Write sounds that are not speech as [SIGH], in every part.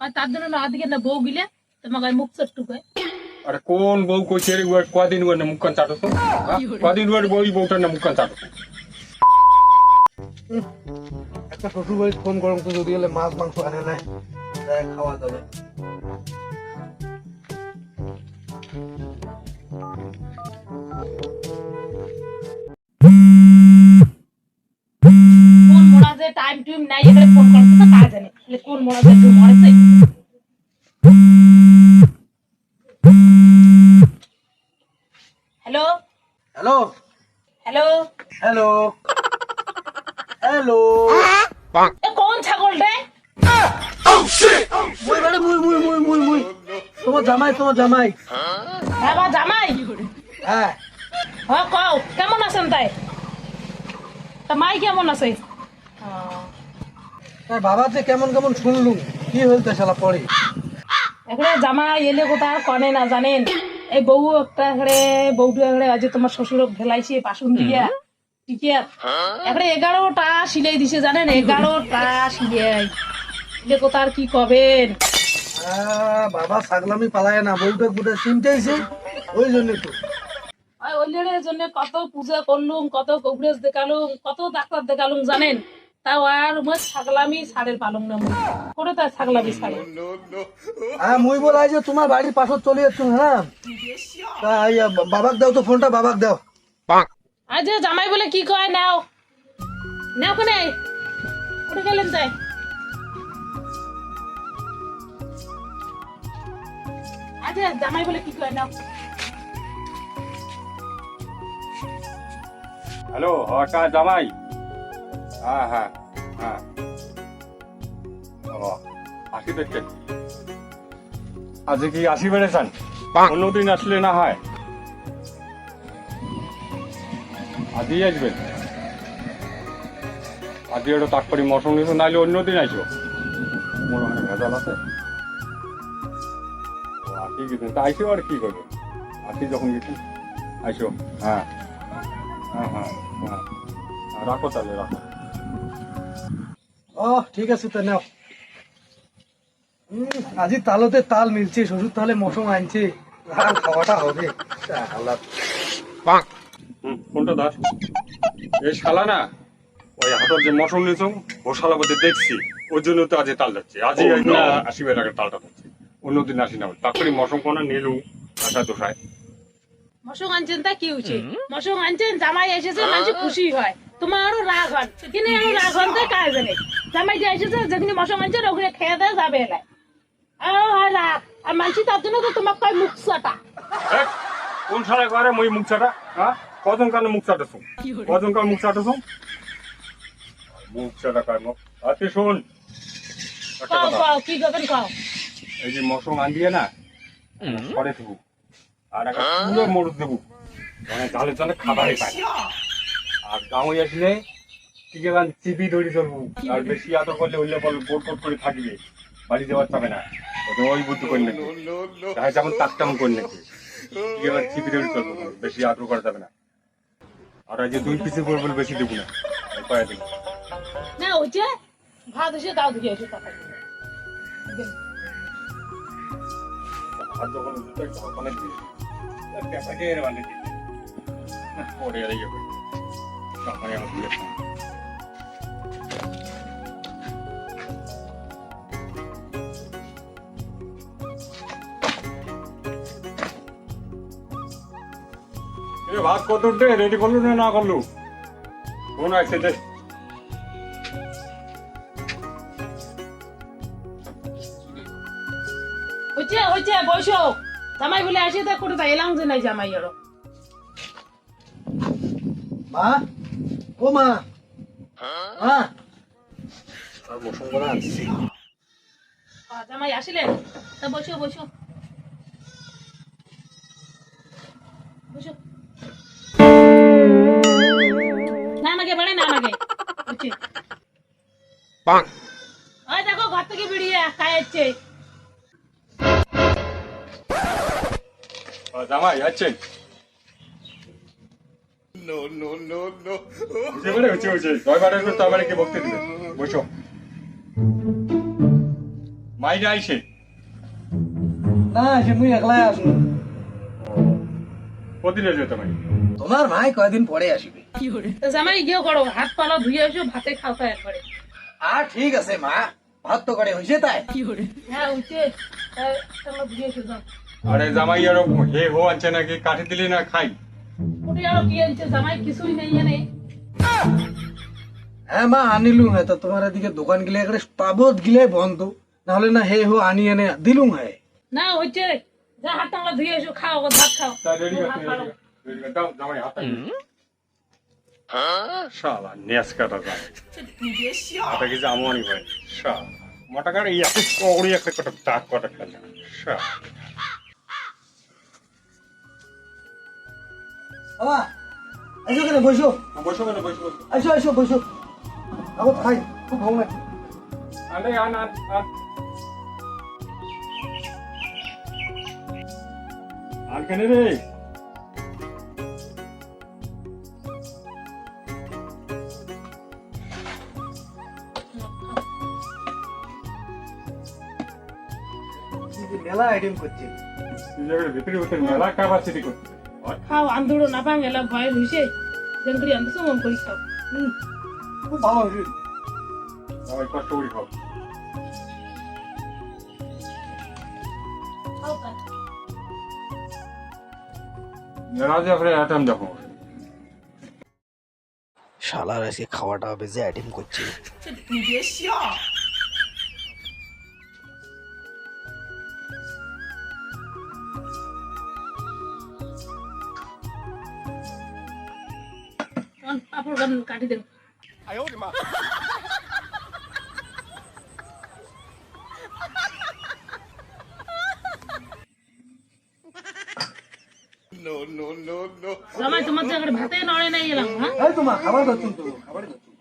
আর তার জন্য না আদিকে না বউ গিলে তোমাকে মুখ চট্টু কয় আরে কোন বউ কইছে রে উয়ার কদিন উয়ার না মুখখান চাটছ কদিন উয়ার বউ বউটার না মুখখান চাটছ একটা শ্বশুর বাড়ি ফোন করম তো যদি হলে মাছ মাংস আনে নাই তাই খাওয়া যাবে। কোন মোড়া যে টাইম টুইম নাই এখানে ফোন করতে তো কাজ জানে। কোন মোড়া যে তোমার জামাই তোমার জামাই। বাবা জামাই? হ্যাঁ। হ কও কেমন আছেন তাই? তা মাই কেমন আছে? বাবা যে কেমন কেমন শুনলুম কি হইতে শালা পরে? এখানে জামাই এলে কোথাও কনে না জানেন? এই বউ একটা এখানে বউটা এখানে আজ তোমার শ্বশুর ভেলাইছে বাসন দিয়া টিকিয়া এখানে এগারোটা সিলাই দিছে জানেন এগারোটা সিলাই এলে কোথাও আর কি কবেন? বাবা ছাগলামি পালায় না বউটা বুটে চিনতেইছে ওই জন্য তো। ওই ওইলের জন্য কত পূজা করলুম কত কবরেজ দেখালুম কত ডাক্তার দেখালুম জানেন? তাও আর মই ছাগলামি ছাড়ের পালং না করে তাই ছাগলামি ছাড়ে? হ্যাঁ মুই বলাই যে তোমার বাড়ির পাশে চলে যাচ্ছ হ্যাঁ? বাবাক দাও তো ফোনটা বাবাক দাও। আজ যে জামাই বলে কি কয় নাও। নাও কোনে? উঠে গেলেন তাই। আজ যে জামাই বলে কি নাও? হ্যালো জামাই। হ্যাঁ হ্যাঁ হ্যাঁ। আসি দেখছেন? আজকে কি আসি বেড়েছেন? অন্যদিন আসলে না হয়। আজই আসবেন। আজই ওটা তাৎপরি মৌসুম নিতো নাহলে অন্যদিন আসব। মোর অনেক ভেজাল আছে। আসি গেছেন। তা আইসো আর কি করবে আসি যখন গেছেন? আইসো হ্যাঁ। হ্যাঁ হ্যাঁ হ্যাঁ। রাখো তাহলে রাখো। ও ঠিক আছে তা নাও। আজি তালতে তাল মিলছে শ্বশুর তাহলে মৌসুম আনছে। আর খাওয়াটা হবে। আল্লাহ হুম, কোনটা দাস? এই শালা না ওই হাটের যে মশন নিয়েছ ও শালা দেখছি। ওই জন্য তো আজকে তাল যাচ্ছে। আজই না। আসিবে আগে তালটা যাচ্ছে অন্যদিন আসি না তারপরে মশন কোনা নিলু আশা দোষায় মশক আনছেন তা কি হয়েছে? মশক আনছেন জামাই এসেছে মানুষ খুশি হয়। তোমার আরও রাগ হন কিন্তু আরও রাগ হন তাই কাজ নেই। জামাই যে এসেছে যেখানে মশক আনছেন ওখানে খেয়ে দেয় যাবে এলাই আরও রাগ। আর মানছি তার জন্য তো তোমাকে কয় মুখ সাটা কোন শালা করে মই মুখ চাটা হ্যাঁ? কজন কানে মুখ চাটাছো কজন কানে মুখ চাটাছো মুখ চাটা কার মুখ আতে শোন কও কও কি করবেন কও? এই যে মশম আন দিয়ে না সরে থাকব আর একটা পুরো মরুদ দেবো। মানে জালে জালে খাবারই পায়। আর গাঁয়ে আসলে ঠিক আছে চিপি ধরে চলবো আর বেশি আদর করলে হইলে বল বোট বোট করে থাকবে। বাড়ি যাওয়ার যাবে না। ওই বুদ্ধি করে নাকি তাই যেমন তাক তেমন করে নাকি ঠিক আছে চিপি ধরে চলবো বেশি আদর করা যাবে না। আর এই যে দুই পিসের পর বলে বেশি দেবো না। এই দেবো? না হচ্ছে ভাত এসে দাও ধুয়ে এসে কথা ভাত কত রেডি করলু না না করলু? ফোন আছে হচ্ছে হচ্ছে বসো। জামাই বলে আসে তা করে এলাম যে নাই জামাই আরও। মা ও মা। মা। আর মৌসুম করে আনছি জামাই আসিলেন তা বসো বসো। বসো। না আমাকে বাড়ে না আমাকে ওই দেখো ঘর থেকে বেরিয়ে খাইছে জামাই যাচ্ছেন বারের তো আমার কে বকতে দিবে বসো না সে মুই একলাই আসব কদিন এসে তোমার তোমার ভাই কয়দিন পরে আসবে তো জামাই গিয়ে করো হাত পালা ধুয়ে আসো ভাতে খাও তো একবারে আর ঠিক আছে মা। ভাত তো করে হয়েছে তাই। কি হ্যাঁ উঠে। তাহলে ধুয়ে এসো যাও আরে জামাই আরও হে হো আনছে নাকি? কাঠি দিলি না খাই। ওটি আরও কি আনছে জামাই? কিছুই নেই জানে হ্যাঁ মা আনিলু হ্যাঁ। তো তোমার এদিকে দোকান গিলে একড়ে পাবত গিলে বন্ধ। নাহলে না হে হো আনি এনে দিলুম হ্যাঁ। না হচ্ছে যা হাত টাংলা ধুয়ে এসো খাও ভাত খাও। দাও জামাই হাত শালা নেস কাটা যায় ভাই শালা মোটা কাটা একটা কটা কটা খেলে। শালা। বাবা এসো কেন বসো। বসো কেন বসো এসো এসো বসো। আগত খাই খুব ভালো লাগে। আরে আন আন আন। আন কেন রে? মেলা আইটেম করছে। মেলা ক্যাপাসিটি হয়। খাও আন্দুড়ো না পাঙ্গেলা ভয় হইছে যেন করে খাও খুব ভালো সবাই কষ্ট করে খাও। অ্যাটাম দেখো। শালার আজকে খাওয়াটা বেজে আইটেম করছে। [LAUGHS] গান কাটি দেব জামাই তোমার জায়গায় ভাতে নড়ে নাই এলাম হ্যাঁ তোমার খাবার খাচ্ছুন তো খাবার খাচ্ছুন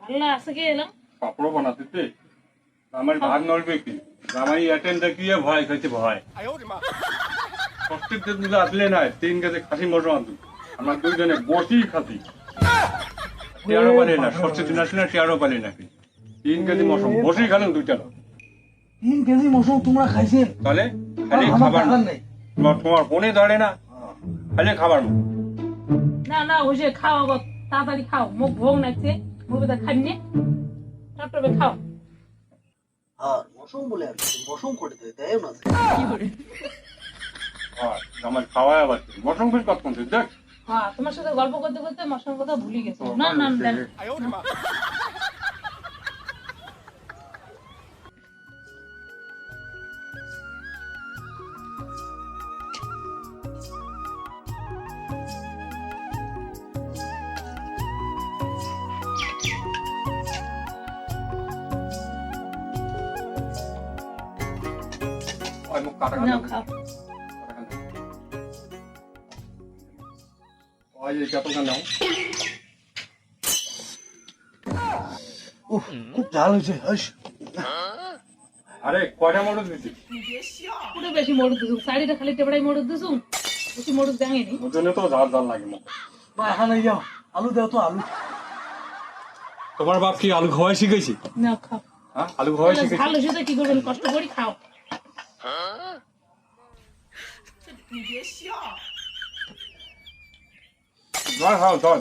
ভালো আছে কে এলাম পাপড় বানাতে আমার ভাগ নড়বে কি জামাই অ্যাটেন্ড দেখিয়ে ভয় খাইতে ভয় ষষ্ঠীর দিন আসলে না তিন কেজি খাসি মশলা আমরা দুইজনে বসি খাসি টেয়ারও পালি না ষষ্ঠীর দিন আসলে টেয়ারও পালি নাকি তিন কেজি মশলা বসি খালেন দুইটা তিন কেজি মশলা তোমরা খাইছেন? তাহলে খালি খাবার তোমার তোমার ফোনে ধরে না খালি খাবার। না। না হইছে খাও আবার তাড়াতাড়ি খাও। মুখ ভোগ নাচছে মুখ বেদা খাইনি তারপরে খাও। আর মশম বলে আর মশম করে দেয় দেয় না। আর আমার খাওয়া আবার মশলা ফির কত দেখ। হ্যাঁ তোমার সাথে গল্প করতে করতে মশলার কথা ভুলে গেছো। না না না, ওই মুখ কাটা নাও কাটা খাও ওই যে কতটা নাও উফ খুব ঝাল হয়েছে হাস আরে কয়টা মডেল দিচ্ছি পুরো বেশি মরুদ দিছু। শাড়িটা খালি টেবড়াই মরুদ দিছু। বেশি মরুদ দেঙেনি ওর জন্য তো ঝাল ঝাল লাগে মুখ বা এখানে যাও। আলু দাও তো আলু। তোমার বাপ কি আলু খাওয়াই শিখেছি? না খাও। হ্যাঁ আলু খাওয়াই শিখেছি? ভালো সেটা কি করবেন? কষ্ট করি খাও। জল খাও জল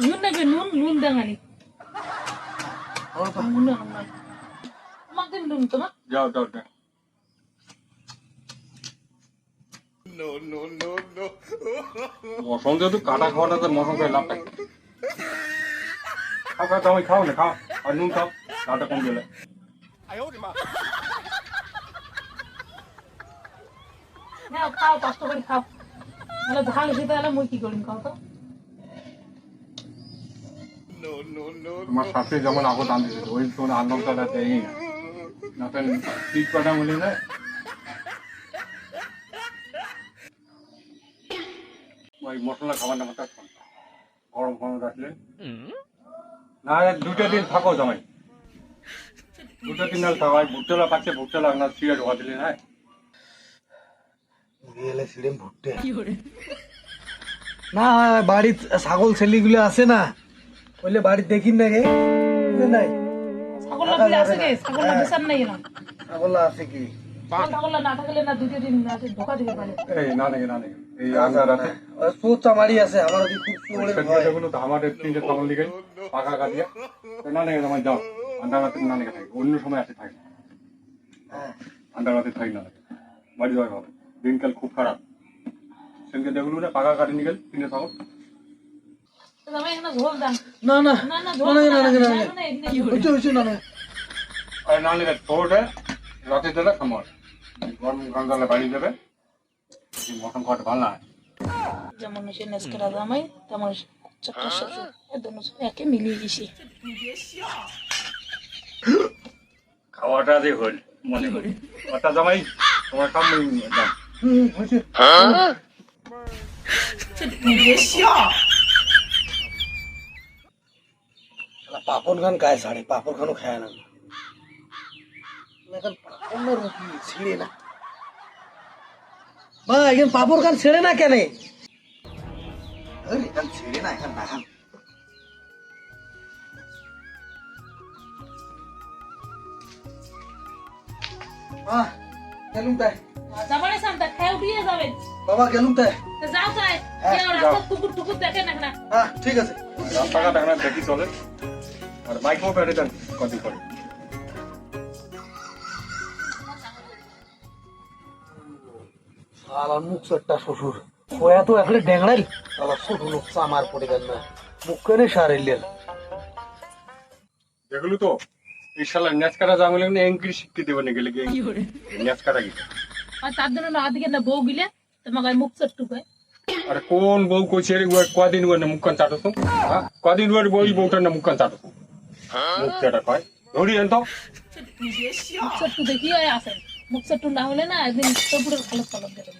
নুন নেবে নুন নুন আমার পা- নুন তোমার দিন নুন তোমার যাও যাও যাও মশন যেহেতু কাটা খাওয়াটা তো মশন খাই লাভ থাকে খাও খাও খাও না খাও আর নুন খাও কাটা কম গেলে নাও খাও কষ্ট করে খাও ভালো সেটা হলে শাশুড়ি যেমন আগত আনতেছিল ওই তোর আন্নটা দেয়ই না না পিক কাটা মিলে না? ওই মশলা খাবার নামাটা গরম গরম রাখলে। না, দুটো দিন থাকো জামাই। দুটো দিন আর থাকো ভুট্টেলা পাচ্ছে ভুট্টেলা না সিগারেট ঢোকা দিলে না মুড়ি এলে সিড়েম ভুট্টে। না বাড়ির ছাগল ছেলিগুলো আছে না। বললে বাড়ির দেখিন না নাই? ছাগল আছে কি? আছে আছে। অন্য সময় আসে থাকে। হ্যাঁ। আন্ডা রাতে থাকি না। বাড়ি যাওয়া হবে। দিনকাল খুব খারাপ। সেদিনকে দেখল না পাকা কাটি এখানে ঝোল দাম না না। না না না না না। না না না হচ্ছে হচ্ছে না না। আর না নাকি তোরটা রাতে দিলে খামার। গরম গঙ্গালে বাড়ি যাবে। মটন খাওয়াটা ভালো না। যেমন সে নেস্করা জামাই তেমন চারটা শ্বশুর এ দুনো একে মিলিয়ে গেছি খাওয়াটা যে হল মনে করি। ওটা জামাই তোমার কাম দাম হুম হচ্ছে পাপন খান কায় সাড়ে পাপড় খানও খায় না। এখন পাপড় না রুটি ছিঁড়ে না। বা এখন পাপড় খান ছেড়ে না কেন? এখান ছেড়ে না, এখান তাই জামাই সামটা খেয়ে উঠিয়ে যাবেন বাবা গেলুম তাই যাও যাই হ্যাঁ, কেউ যাও। রাস্তা টুকুর টুকুর দেখেন না। হ্যাঁ ঠিক আছে। রাস্তাঘাট এখন দেখি চলে। আর বাইকও পেটে দেন কদিন পরে। শালা মুখ একটা শ্বশুর। ওয়া তো এখানে ড্যাংড়াই শালা ছোট লোক চামার পড়ে গেল না। মুখ কেনে সারিলেন দেখল তো? এই শালা ন্যাচ কাটা জামলে না এঙ্ক্রি শিখতে দেবে না গেলে কি ন্যাচ কাটা কি আর তার জন্য আদিকে না বউ গিলে তোমাকে মুখ চট্টু কয় আরে কোন বউ কইছে রে কদিন ওর না মুখখান চাটছ হ্যাঁ? কদিন ওর বই বউটার না মুখ চাটা কয়? ধরি এন তো। মুখ চট্টু দেখি আসেন মুখ চট্টু না হলে না একদিন চপুরের খালত খালত দেবেন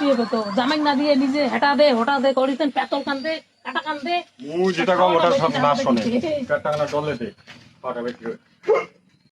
ইয়ে তো জামাই না দিয়ে নিজে হেঁটা দে হোটা দে করিতেন পেতল কান্দে কাটা কান্দে যেটা কম ওটা সব না শোনে। পেটটা ডলে দে